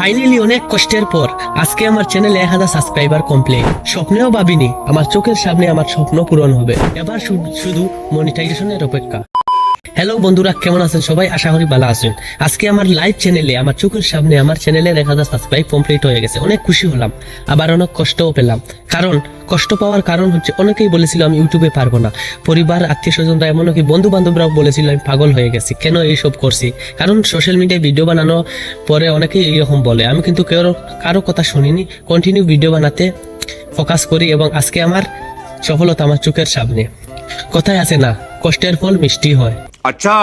Finally অনেক কষ্টের পর আজকে আমার চ্যানেলে এক হাজার সাবস্ক্রাইবার কমপ্লিট স্বপ্নেও ভাবিনি, আমার চোখের সামনে আমার স্বপ্ন পূরণ হবে। এবার শুধু মনিটাইজেশনের অপেক্ষা। হ্যালো বন্ধুরা, কেমন আছেন সবাই? আশা করি ভালো আছেন। আজকে আমার লাইভ চ্যানেলে আমার চোখের সামনে আমার চ্যানেলের এক হাজার সাবস্ক্রাইব কমপ্লিট হয়ে গেছে। অনেক খুশি হলাম, আবার অনেক কষ্টও পেলাম। কারণ, কষ্ট পাওয়ার কারণ হচ্ছে, অনেকেই বলেছিল আমি ইউটিউবে পারব না। পরিবার, আত্মীয় স্বজনরা, এমনকি বন্ধু বান্ধবরাও বলেছিল, আমি পাগল হয়ে গেছি, কেন এইসব করছি? কারণ সোশ্যাল মিডিয়ায় ভিডিও বানানো পরে অনেকেই এইরকম বলে। আমি কিন্তু কেউ কারও কথা শুনিনি কন্টিনিউ ভিডিও বানাতে ফোকাস করি এবং আজকে আমার সফলতা আমার চোখের সামনে। কথায় আছে না, কষ্টের ফল মিষ্টি হয়। अच्छा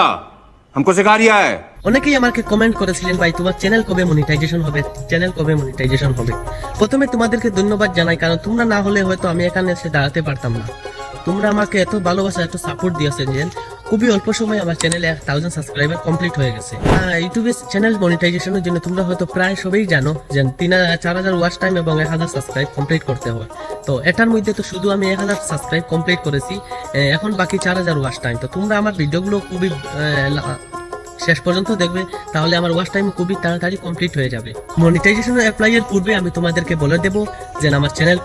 हमको सिखा रिया है অনেকেই আমাকে কমেন্ট করেছিলেন ভাই তোমার চ্যানেল কবে মনিটাইজেশন হবে চ্যানেল কবে মনিটাইজেশন হবে প্রথমে তোমাদেরকে ধন্যবাদ জানাই কারণ তোমরা না হলে হয়তো আমি এখানে এসে দাঁড়াতে পারতাম না তোমরা আমাকে এত ভালোবাসা এত সাপোর্ট দিয়েছেন যে খুবই অল্প সময় আমার চ্যানেলে এক থাউজেন্ড সাবস্ক্রাইবার কমপ্লিট হয়ে গেছে। ইউটিউবে চ্যানেল মনিটাইজেশনের জন্য তোমরা হয়তো প্রায় সবাই জানো যে তিন চার হাজার ওয়াচ টাইম এবং এক হাজার সাবস্ক্রাইব কমপ্লিট করতে হয়। তো এটার মধ্যে তো শুধু আমি এক হাজার সাবস্ক্রাইব কমপ্লিট করেছি এখন বাকি চার হাজার ওয়াচ টাইম তো তোমরা আমার ভিডিওগুলো খুবই শেষ পর্যন্ত দেখবে, তাহলে আমার ওয়াচ টাইম খুবই তাড়াতাড়ি কমপ্লিট হয়ে যাবে। মনিটাইজেশন অ্যাপ্লাই এর পূর্বে আমি তোমাদেরকে বলে দেবো যে আমার চ্যানেল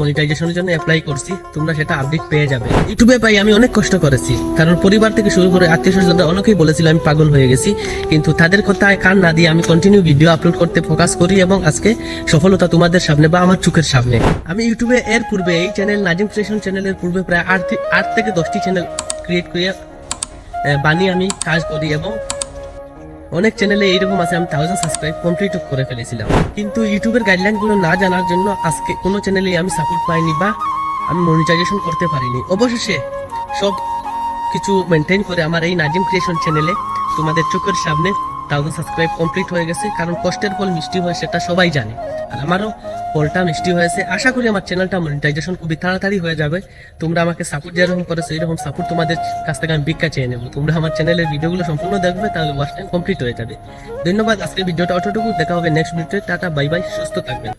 মনিটাইজেশনের জন্য অ্যাপ্লাই করছি, তোমরা সেটা আপডেট পেয়ে যাবে। ইউটিউবে পাই আমি অনেক কষ্ট করেছি, কারণ পরিবার থেকে শুরু করে আত্মীয় স্বজনরা অনেকেই বলেছিল আমি পাগল হয়ে গেছি, কিন্তু তাদের কথায় কান না দিয়ে আমি কন্টিনিউ ভিডিও আপলোড করতে ফোকাস করি এবং আজকে সফলতা তোমাদের সামনে বা আমার চোখের সামনে। আমি ইউটিউবে এর পূর্বে এই চ্যানেল নাজিম ক্রিয়েশন চ্যানেলের পূর্বে প্রায় আট আট থেকে দশটি চ্যানেল ক্রিয়েট করে বানিয়ে আমি কাজ করি এবং অনেক চ্যানেলে এইরকম আছে, আমি থাউজেন্ড সাবস্ক্রাইব কমপ্লিট করে ফেলেছিলাম। কিন্তু ইউটিউবের গাইডলাইনগুলো না জানার জন্য আজকে কোনো চ্যানেলে আমি সাপোর্ট পাইনি বা আমি মনিটাইজেশন করতে পারিনি। অবশেষে সব কিছু মেনটেন করে আমার এই নাজিম ক্রিয়েশন চ্যানেলে তোমাদের চোখের সামনে থাউজেন্ড সাবস্ক্রাইব কমপ্লিট হয়ে গেছে, কারণ কষ্টের ফল মিষ্টি হয় সেটা সবাই জানে। আর আমারও ফলটা মিষ্টি হয়েছে। আশা করি আমার চ্যানেলটা মনিটাইজেশন খুবই তাড়াতাড়ি হয়ে যাবে। তোমরা আমাকে সাপোর্ট যেরকম করেছ রকম সাপোর্ট তোমাদের কাছ থেকে আমি ভিক্ষা চেয়ে নেব। তোমরা আমার চ্যানেলের ভিডিওগুলো সম্পূর্ণ দেখবে, তাহলে ওয়াচ টাইম কমপ্লিট হয়ে যাবে। ধন্যবাদ, আজকের ভিডিওটা অতটুকু। দেখা হবে নেক্সট ভিডিওতে টাটা বাই বাই সুস্থ থাকবেন।